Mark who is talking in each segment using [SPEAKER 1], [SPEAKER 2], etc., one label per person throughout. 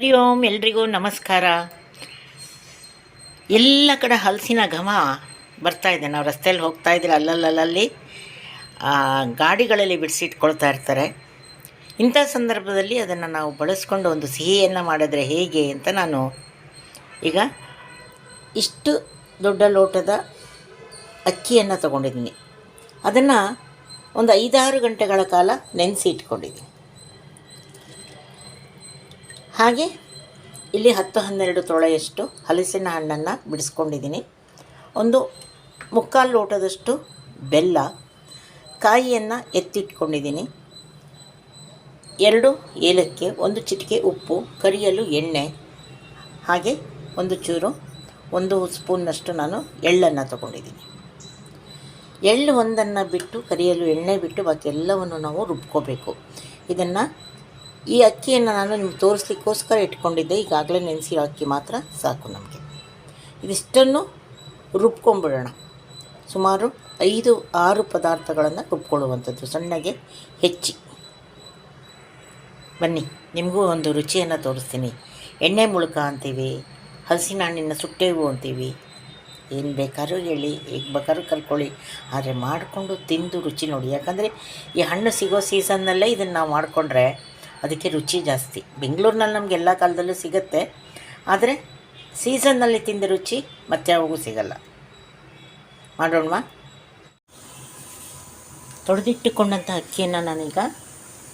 [SPEAKER 1] ಹರಿ ಓಂ ಎಲ್ರಿಗೂ ನಮಸ್ಕಾರ. ಎಲ್ಲ ಕಡೆ ಹಲಸಿನ ಘಮ ಬರ್ತಾ ಇದೆ. ನಾವು ರಸ್ತೆಯಲ್ಲಿ ಹೋಗ್ತಾ ಇದ್ರೆ ಅಲ್ಲಲ್ಲಲ್ಲಿ ಗಾಡಿಗಳಲ್ಲಿ ಬಿಡಿಸಿಟ್ಕೊಳ್ತಾ ಇರ್ತಾರೆ. ಇಂಥ ಸಂದರ್ಭದಲ್ಲಿ ಅದನ್ನು ನಾವು ಬಳಸ್ಕೊಂಡು ಒಂದು ಸಿಹಿಯನ್ನು ಮಾಡಿದ್ರೆ ಹೇಗೆ ಅಂತ ನಾನು ಈಗ ಇಷ್ಟು ದೊಡ್ಡ ಲೋಟದ ಅಕ್ಕಿಯನ್ನು ತಗೊಂಡಿದ್ದೀನಿ. ಅದನ್ನು ಒಂದು ಐದಾರು ಗಂಟೆಗಳ ಕಾಲ ನೆನೆಸಿ ಇಟ್ಕೊಂಡಿದ್ದೀನಿ. ಹಾಗೆ ಇಲ್ಲಿ ಹತ್ತು ಹನ್ನೆರಡು ತೊಳೆಯಷ್ಟು ಹಲಸಿನ ಹಣ್ಣನ್ನು ಬಿಡಿಸ್ಕೊಂಡಿದ್ದೀನಿ. ಒಂದು ಮುಕ್ಕಾಲು ಲೋಟದಷ್ಟು ಬೆಲ್ಲ, ಕಾಯಿಯನ್ನು ಎತ್ತಿಟ್ಕೊಂಡಿದ್ದೀನಿ. ಎರಡು ಏಲಕ್ಕಿ, ಒಂದು ಚಿಟಿಕೆ ಉಪ್ಪು, ಕರಿಯಲು ಎಣ್ಣೆ, ಹಾಗೆ ಒಂದು ಚೂರು, ಒಂದು ಸ್ಪೂನ್ನಷ್ಟು ನಾನು ಎಳ್ಳನ್ನು ತಗೊಂಡಿದ್ದೀನಿ. ಎಳ್ಳು ಒಂದನ್ನು ಬಿಟ್ಟು, ಕರಿಯಲು ಎಣ್ಣೆ ಬಿಟ್ಟು, ಬಾಕಿ ಎಲ್ಲವನ್ನು ನಾವು ರುಬ್ಕೋಬೇಕು. ಇದನ್ನು ಈ ಅಕ್ಕಿಯನ್ನು ನಾನು ನಿಮ್ಗೆ ತೋರಿಸ್ಲಿಕ್ಕೋಸ್ಕರ ಇಟ್ಕೊಂಡಿದ್ದೆ. ಈಗಾಗಲೇ ನೆನೆಸಿರೋ ಅಕ್ಕಿ ಮಾತ್ರ ಸಾಕು ನಮಗೆ. ಇದಿಷ್ಟನ್ನು ರುಬ್ಕೊಂಬಿಡೋಣ ಸುಮಾರು ಐದು, ಆರು ಪದಾರ್ಥಗಳನ್ನು ರುಬ್ಕೊಳ್ಳುವಂಥದ್ದು ಸಣ್ಣಗೆ, ಹೆಚ್ಚಿ. ಬನ್ನಿ, ನಿಮಗೂ ಒಂದು ರುಚಿಯನ್ನು ತೋರಿಸ್ತೀನಿ. ಎಣ್ಣೆ ಮುಳುಕ ಅಂತೀವಿ, ಹಲಸಿನ ಹಣ್ಣಿನ ಸುಟ್ಟೇವು ಅಂತೀವಿ. ಏನು ಬೇಕಾದ್ರೂ ಹೇಳಿ ಈಗ ಬೇಕಾದ್ರೂ ಕಲ್ಕೊಳ್ಳಿ ಆದರೆ ಮಾಡಿಕೊಂಡು ತಿಂದು ರುಚಿ ನೋಡಿ. ಯಾಕಂದರೆ ಈ ಹಣ್ಣು ಸಿಗೋ ಸೀಸನ್ನಲ್ಲೇ ಇದನ್ನು ನಾವು ಮಾಡಿಕೊಂಡ್ರೆ ಅದಕ್ಕೆ ರುಚಿ ಜಾಸ್ತಿ. ಬೆಂಗಳೂರಿನಲ್ಲಿ ನಮ್ಗೆ ಎಲ್ಲ ಕಾಲದಲ್ಲೂ ಸಿಗುತ್ತೆ. ಆದರೆ ಸೀಸನ್ನಲ್ಲಿ ತಿಂದ ರುಚಿ ಮತ್ತೆ ಯಾವಾಗೂ ಸಿಗಲ್ಲ. ಮಾಡೋಣವಾ? ತೊಳೆದಿಟ್ಟುಕೊಂಡಂಥ ಅಕ್ಕಿಯನ್ನು ನಾನೀಗ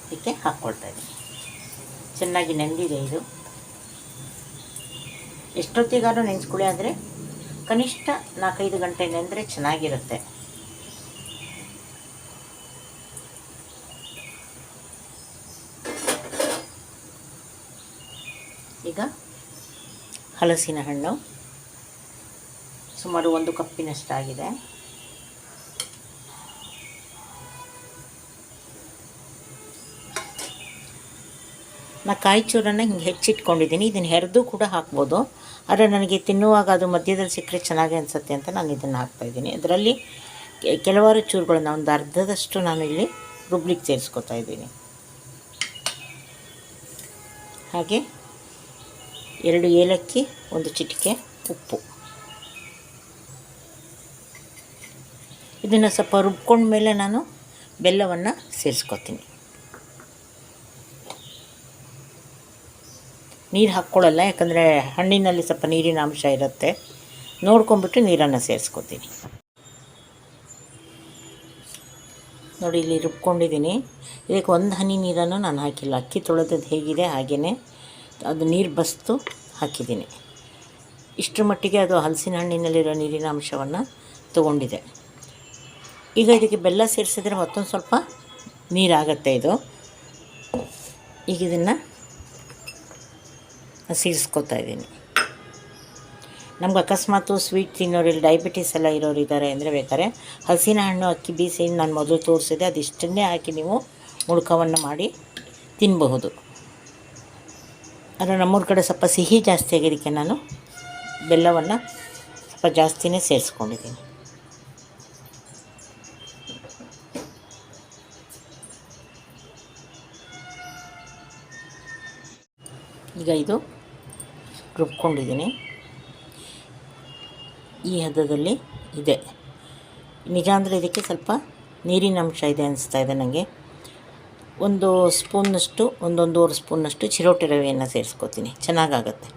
[SPEAKER 1] ಇದಕ್ಕೆ ಹಾಕ್ಕೊಳ್ತಾ ಇದ್ದೀನಿ. ಚೆನ್ನಾಗಿ ನೆಂದಿದೆ ಇದು. ಎಷ್ಟೊತ್ತಿಗಾದ್ರೂ ನೆನೆಸ್ಕೊಳ್ಳಿ, ಆದರೆ ಕನಿಷ್ಠ ನಾಲ್ಕೈದು ಗಂಟೆ ನೆಂದರೆ ಚೆನ್ನಾಗಿರುತ್ತೆ ಈಗ ಹಲಸಿನ ಹಣ್ಣು ಸುಮಾರು ಒಂದು ಕಪ್ಪಿನಷ್ಟಾಗಿದೆ. ನಾ ಕಾಯಿ ಚೂರನ್ನು ಹಿಂಗೆ ಹೆಚ್ಚಿಟ್ಕೊಂಡಿದ್ದೀನಿ. ಇದನ್ನು ಹೆರೆದು ಕೂಡ ಹಾಕ್ಬೋದು. ಆದರೆ ನನಗೆ ತಿನ್ನುವಾಗ ಅದು ಮಧ್ಯದಲ್ಲಿ ಸಿಕ್ಕರೆ ಚೆನ್ನಾಗಿ ಅನಿಸುತ್ತೆ ಅಂತ ನಾನು ಇದನ್ನು ಹಾಕ್ತಾಯಿದ್ದೀನಿ ಅದರಲ್ಲಿ ಕೆ- ಕೆಲವಾರು ಚೂರುಗಳನ್ನ ಒಂದು ಅರ್ಧದಷ್ಟು ನಾನು ಇಲ್ಲಿ ರುಬ್ಲಿಕ್ಕೆ ಸೇರಿಸ್ಕೊತಾ ಇದ್ದೀನಿ. ಹಾಗೆ ಎರಡು ಏಲಕ್ಕಿ, ಒಂದು ಚಿಟಿಕೆ, ಉಪ್ಪು. ಇದನ್ನು ಸ್ವಲ್ಪ ರುಬ್ಕೊಂಡ್ಮೇಲೆ ನಾನು ಬೆಲ್ಲವನ್ನು ಸೇರಿಸ್ಕೊತೀನಿ. ನೀರು ಹಾಕ್ಕೊಳ್ಳಲ್ಲ, ಯಾಕಂದರೆ ಹಣ್ಣಿನಲ್ಲಿ ಸ್ವಲ್ಪ ನೀರಿನ ಅಂಶ ಇರುತ್ತೆ. ನೋಡ್ಕೊಂಬಿಟ್ಟು ನೀರನ್ನು ಸೇರಿಸ್ಕೊತೀನಿ. ನೋಡಿ, ಇಲ್ಲಿ ರುಬ್ಕೊಂಡಿದ್ದೀನಿ. ಇದಕ್ಕೆ ಒಂದು ಹನಿ ನೀರನ್ನು ನಾನು ಹಾಕಿಲ್ಲ. ಅಕ್ಕಿ ತೊಳೆದದ್ದು ಹೇಗಿದೆ ಹಾಗೆಯೇ ಅದು ನೀರು ಬಸ್ತು ಹಾಕಿದ್ದೀನಿ. ಇಷ್ಟರ ಮಟ್ಟಿಗೆ ಅದು ಹಲಸಿನ ಹಣ್ಣಿನಲ್ಲಿರೋ ನೀರಿನ ಅಂಶವನ್ನು ತಗೊಂಡಿದೆ. ಈಗ ಇದಕ್ಕೆ ಬೆಲ್ಲ ಸೇರಿಸಿದ್ರೆ ಮತ್ತೊಂದು ಸ್ವಲ್ಪ ನೀರಾಗತ್ತೆ ಇದು. ಈಗ ಇದನ್ನು ಸೇರಿಸ್ಕೊತಾ ಇದ್ದೀನಿ. ನಮ್ಗೆ ಅಕಸ್ಮಾತ್ ಸ್ವೀಟ್ ತಿನ್ನೋರು ಇಲ್ಲಿ ಡಯಾಬಿಟೀಸ್ ಎಲ್ಲ ಇರೋರು ಇದ್ದಾರೆ ಅಂದರೆ ಬೇಕಾದ್ರೆ ಹಸಿನ ಹಣ್ಣು, ಅಕ್ಕಿ ಬೀಸಿ ನಾನು ಮೊದಲು ತೋರಿಸಿದೆ ಅದಿಷ್ಟನ್ನೇ ಹಾಕಿ ನೀವು ಮುಳುಕವನ್ನು ಮಾಡಿ ತಿನ್ನಬಹುದು ಆದರೆ ನಮ್ಮೂರ ಕಡೆ ಸ್ವಲ್ಪ ಸಿಹಿ ಜಾಸ್ತಿ ಆಗಿದ್ದಕ್ಕೆ ನಾನು ಬೆಲ್ಲವನ್ನು ಸ್ವಲ್ಪ ಜಾಸ್ತಿನೇ ಸೇರಿಸ್ಕೊಂಡಿದ್ದೀನಿ. ಈಗ ಇದು ರುಬ್ಕೊಂಡಿದ್ದೀನಿ. ಈ ಹದದಲ್ಲಿ ಇದೆ. ನಿಜ ಅಂದರೆ ಇದಕ್ಕೆ ಸ್ವಲ್ಪ ನೀರಿನ ಅಂಶ ಇದೆ ಅನಿಸ್ತಾ ಇದೆ ನನಗೆ ಒಂದು ಸ್ಪೂನ್ನಷ್ಟು ಒಂದೊಂದೂವರೆ ಸ್ಪೂನ್ನಷ್ಟು ಚಿರೋಟಿ ರವೆಯನ್ನು ಸೇರಿಸ್ಕೊತೀನಿ. ಚೆನ್ನಾಗಾಗತ್ತೆ.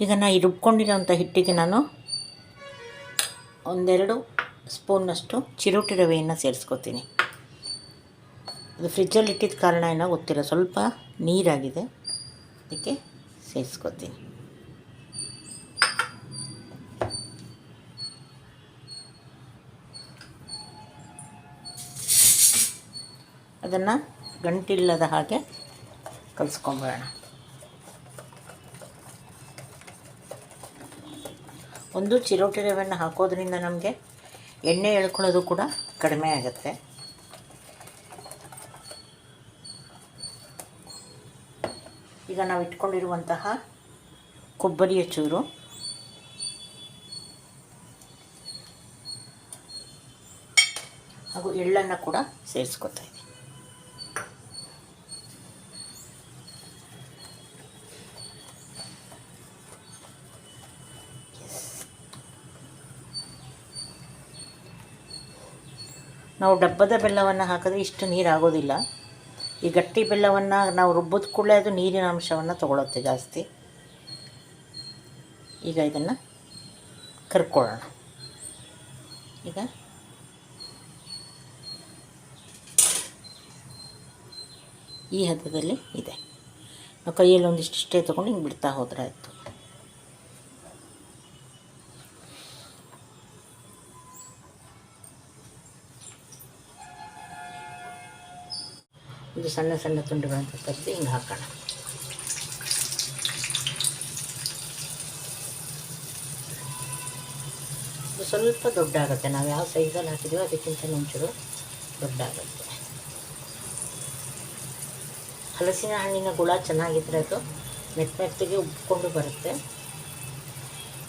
[SPEAKER 1] ಈಗ ನಾ ಈ ರುಬ್ಕೊಂಡಿರೋಂಥ ಹಿಟ್ಟಿಗೆ ನಾನು ಒಂದೆರಡು ಸ್ಪೂನ್ನಷ್ಟು ಚಿರೋಟಿ ರವೆಯನ್ನು ಸೇರಿಸ್ಕೊತೀನಿ. ಅದು ಫ್ರಿಜ್ಜಲ್ಲಿ ಇಟ್ಟಿದ್ದ ಕಾರಣ ಏನೋ ಗೊತ್ತಿಲ್ಲ ಸ್ವಲ್ಪ ನೀರಾಗಿದೆ. ಅದಕ್ಕೆ ಸೇರಿಸ್ಕೊತೀನಿ. ಅದನ್ನು ಗಂಟಿಲ್ಲದ ಹಾಗೆ ಕಲಿಸ್ಕೊಂಬೇಡ ಒಂದು ಚಿರೋಟಿ ರವೆಯನ್ನು ಹಾಕೋದ್ರಿಂದ ನಮಗೆ ಎಣ್ಣೆ ಎಳ್ಕೊಳ್ಳೋದು ಕೂಡ ಕಡಿಮೆ ಆಗುತ್ತೆ. ಈಗ ನಾವು ಇಟ್ಕೊಂಡಿರುವಂತಹ ಕೊಬ್ಬರಿಯ ಚೂರು ಹಾಗೂ ಎಳ್ಳನ್ನು ಕೂಡ ಸೇರಿಸ್ಕೊತಾ ನಾವು ಡಬ್ಬದ ಬೆಲ್ಲವನ್ನು ಹಾಕಿದ್ರೆ ಇಷ್ಟು ನೀರು ಆಗೋದಿಲ್ಲ. ಈ ಗಟ್ಟಿ ಬೆಲ್ಲವನ್ನು ನಾವು ರುಬ್ಬಿದ ಕೂಡಲೇ ಅದು ನೀರಿನ ಅಂಶವನ್ನು ತಗೊಳುತ್ತೆ ಜಾಸ್ತಿ. ಈಗ ಇದನ್ನು ಕರ್ಕೊಳ್ಳೋಣ. ಈಗ ಈ ಹಂತದಲ್ಲಿ ಇದೆ. ನಾವು ಕೈಯಲ್ಲಿ ಒಂದಿಷ್ಟಿಷ್ಟೇ ತೊಗೊಂಡು ಹಿಂಗೆ ಬಿಡ್ತಾ ಹೋದ್ರೆ ಆಯಿತು. ಇದು ಸಣ್ಣ ಸಣ್ಣ ತುಂಡುಗಳಂತ ತೆಗೆದು ಹಿಂಗೆ ಹಾಕೋಣ. ಇದು ಸ್ವಲ್ಪ ದೊಡ್ಡ ಆಗುತ್ತೆ ನಾವು ಯಾವ ಸೈಜಲ್ಲಿ ಹಾಕಿದೀವೋ ಅದಕ್ಕಿಂತ ಒಂಚೂರು ದೊಡ್ಡ ಆಗುತ್ತೆ ಹಲಸಿನ ಹಣ್ಣಿನ ಗುಳ ಚೆನ್ನಾಗಿದ್ರೆ ಅದು ಮೆತ್ತ ಮೆತ್ತಗೆ ಉಬ್ಕೊಂಡು ಬರುತ್ತೆ.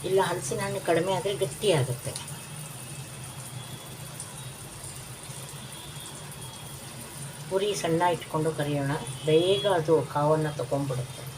[SPEAKER 1] ಇಲ್ಲ ಹಲಸಿನ ಹಣ್ಣು ಕಡಿಮೆ ಆದರೆ ಗಟ್ಟಿ ಉರಿ ಸಣ್ಣ ಇಟ್ಕೊಂಡು ಕರಿಯೋಣ. ಬೇಗ ಅದು ಕಾವನ್ನು ತಗೊಂಡ್ಬಿಡುತ್ತೆ.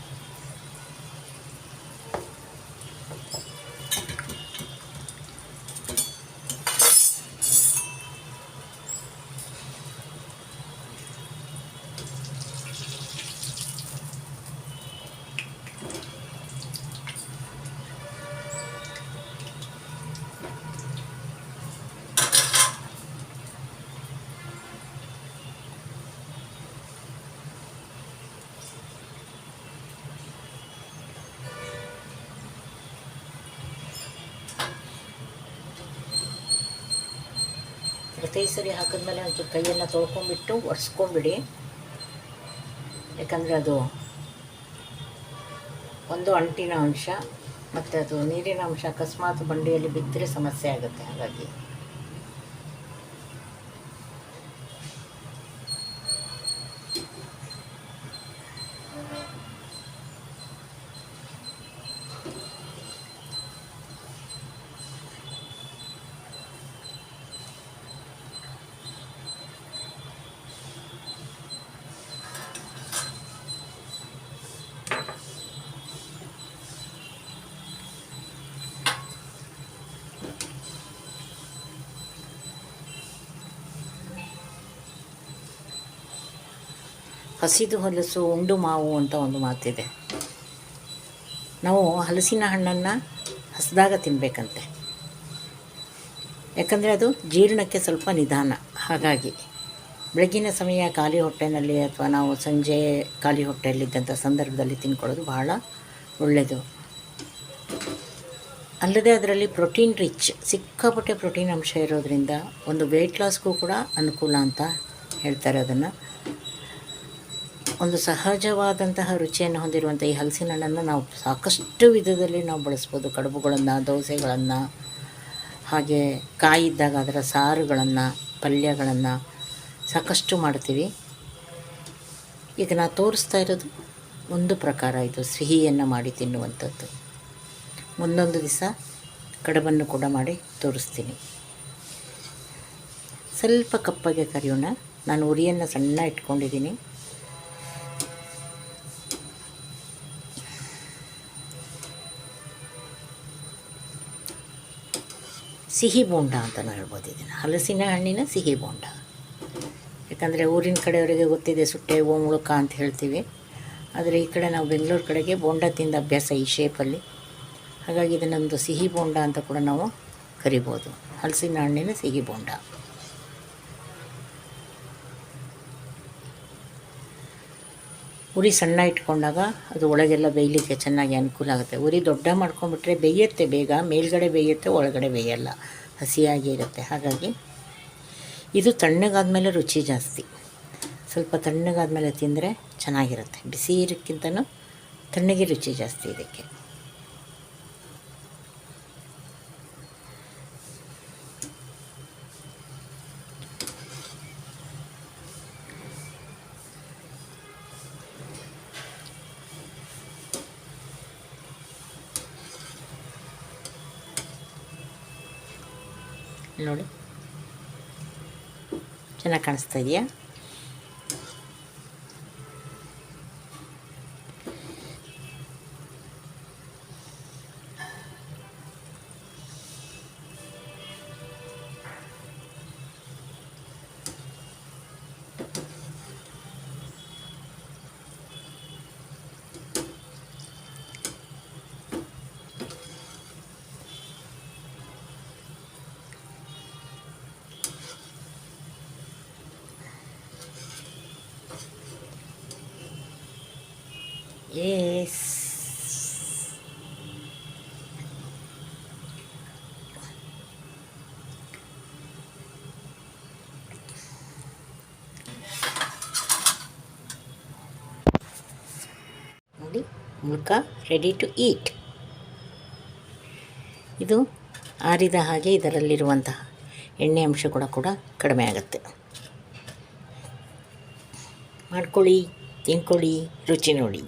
[SPEAKER 1] ಪ್ರತಿ ಸರಿ ಹಾಕಿದ್ಮೇಲೆ ಒಂಚೂರು ಕೈಯನ್ನು ತೊಳ್ಕೊಂಬಿಟ್ಟು ಒರೆಸ್ಕೊಂಬಿಡಿ. ಯಾಕಂದರೆ ಅದು ಒಂದು ಅಂಟಿನ ಅಂಶ, ಮತ್ತು ಅದು ನೀರಿನ ಅಂಶ ಅಕಸ್ಮಾತ್ ಬಂಡಿಯಲ್ಲಿ ಬಿದ್ದರೆ ಸಮಸ್ಯೆ ಆಗುತ್ತೆ, ಹಾಗಾಗಿ. ಹಸಿದು ಹಲಸು, ಉಂಡು ಮಾವು ಅಂತ ಒಂದು ಮಾತಿದೆ. ನಾವು ಹಲಸಿನ ಹಣ್ಣನ್ನು ಹಸಿದಾಗ ತಿನ್ನಬೇಕಂತೆ ಯಾಕಂದರೆ ಅದು ಜೀರ್ಣಕ್ಕೆ ಸ್ವಲ್ಪ ನಿಧಾನ. ಹಾಗಾಗಿ ಬೆಳಗಿನ ಸಮಯ ಖಾಲಿ ಹೊಟ್ಟೆನಲ್ಲಿ ಅಥವಾ ನಾವು ಸಂಜೆ ಖಾಲಿ ಹೊಟ್ಟೆಯಲ್ಲಿದ್ದಂಥ ಸಂದರ್ಭದಲ್ಲಿ ತಿನ್ಕೊಳ್ಳೋದು ಬಹಳ ಒಳ್ಳೆಯದು. ಅಲ್ಲದೆ ಅದರಲ್ಲಿ ಪ್ರೋಟೀನ್ ರಿಚ್, ಸಿಕ್ಕಾಪಟ್ಟೆ ಪ್ರೋಟೀನ್ ಅಂಶ ಇರೋದರಿಂದ ಒಂದು ವೆಯ್ಟ್ ಲಾಸ್ಗೂ ಕೂಡ ಅನುಕೂಲ ಅಂತ ಹೇಳ್ತಾರೆ ಅದನ್ನು. ಒಂದು ಸಹಜವಾದಂತಹ ರುಚಿಯನ್ನು ಹೊಂದಿರುವಂಥ ಈ ಹಲಸಿನ ಹಣ್ಣನ್ನು ನಾವು ಸಾಕಷ್ಟು ವಿಧದಲ್ಲಿ ನಾವು ಬಳಸ್ಬೋದು. ಕಡುಬುಗಳನ್ನು, ದೋಸೆಗಳನ್ನು, ಹಾಗೆ ಕಾಯಿದ್ದಾಗ ಅದರ ಸಾರುಗಳನ್ನು, ಪಲ್ಯಗಳನ್ನು ಸಾಕಷ್ಟು ಮಾಡ್ತೀವಿ ಈಗ ನಾನು ತೋರಿಸ್ತಾ ಇರೋದು ಒಂದು ಪ್ರಕಾರ ಇದು ಸಿಹಿಯನ್ನು ಮಾಡಿ ತಿನ್ನುವಂಥದ್ದು. ಮುಂದೊಂದು ದಿವಸ ಕಡಬನ್ನು ಕೂಡ ಮಾಡಿ ತೋರಿಸ್ತೀನಿ. ಸ್ವಲ್ಪ ಕಪ್ಪಗೆ ಕರಿಯೋಣ. ನಾನು ಉರಿಯನ್ನು ಸಣ್ಣ ಇಟ್ಕೊಂಡಿದ್ದೀನಿ. ಸಿಹಿ ಬೋಂಡ ಅಂತಲೂ ಹೇಳ್ಬೋದು ಇದನ್ನು. ಹಲಸಿನ ಹಣ್ಣಿನ ಸಿಹಿ ಬೋಂಡ. ಯಾಕಂದರೆ ಊರಿನ ಕಡೆಯವರಿಗೆ ಗೊತ್ತಿದೆ ಸುಟ್ಟೆ ಓ ಮುಳುಕ ಅಂತ ಹೇಳ್ತೀವಿ. ಆದರೆ ಈ ಕಡೆ ನಾವು ಬೆಂಗಳೂರು ಕಡೆಗೆ ಬೋಂಡ ತಿಂದ ಅಭ್ಯಾಸ ಈ ಶೇಪಲ್ಲಿ ಹಾಗಾಗಿ ಇದನ್ನೊಂದು ಸಿಹಿ ಬೋಂಡ ಅಂತ ಕೂಡ ನಾವು ಕರಿಬೋದು. ಹಲಸಿನ ಹಣ್ಣಿನ ಸಿಹಿ ಬೋಂಡ. ಉರಿ ಸಣ್ಣ ಇಟ್ಕೊಂಡಾಗ ಅದು ಒಳಗೆಲ್ಲ ಬೇಯಲಿಕ್ಕೆ ಚೆನ್ನಾಗಿ ಅನುಕೂಲ ಆಗುತ್ತೆ. ಉರಿ ದೊಡ್ಡ ಮಾಡ್ಕೊಂಡ್ಬಿಟ್ರೆ ಬೇಯುತ್ತೆ ಬೇಗ, ಮೇಲ್ಗಡೆ ಬೇಯುತ್ತೆ, ಒಳಗಡೆ ಬೇಯಲ್ಲ. ಹಸಿಯಾಗಿ ಇರುತ್ತೆ. ಹಾಗಾಗಿ ಇದು ತಣ್ಣಗಾದ್ಮೇಲೆ ರುಚಿ ಜಾಸ್ತಿ. ಸ್ವಲ್ಪ ತಣ್ಣಗಾದ್ಮೇಲೆ ತಿಂದರೆ ಚೆನ್ನಾಗಿರುತ್ತೆ. ಬಿಸಿ ಇರೋಕ್ಕಿಂತನೂ ತಣ್ಣಗೆ ರುಚಿ ಜಾಸ್ತಿ ಇದಕ್ಕೆ. en la cantería ಎಸ್ ನೋಡಿ ಮುಲ್ಕ ರೆಡಿ ಟು ಈಟ್ ಇದು ಆರಿದ ಹಾಗೆ ಇದರಲ್ಲಿರುವಂತಹ ಎಣ್ಣೆ ಅಂಶ ಕೂಡ ಕೂಡ ಕಡಿಮೆ ಆಗುತ್ತೆ. ಮಾಡ್ಕೊಳ್ಳಿ, ತಿನ್ಕೊಳ್ಳಿ, ರುಚಿ ನೋಡಿ.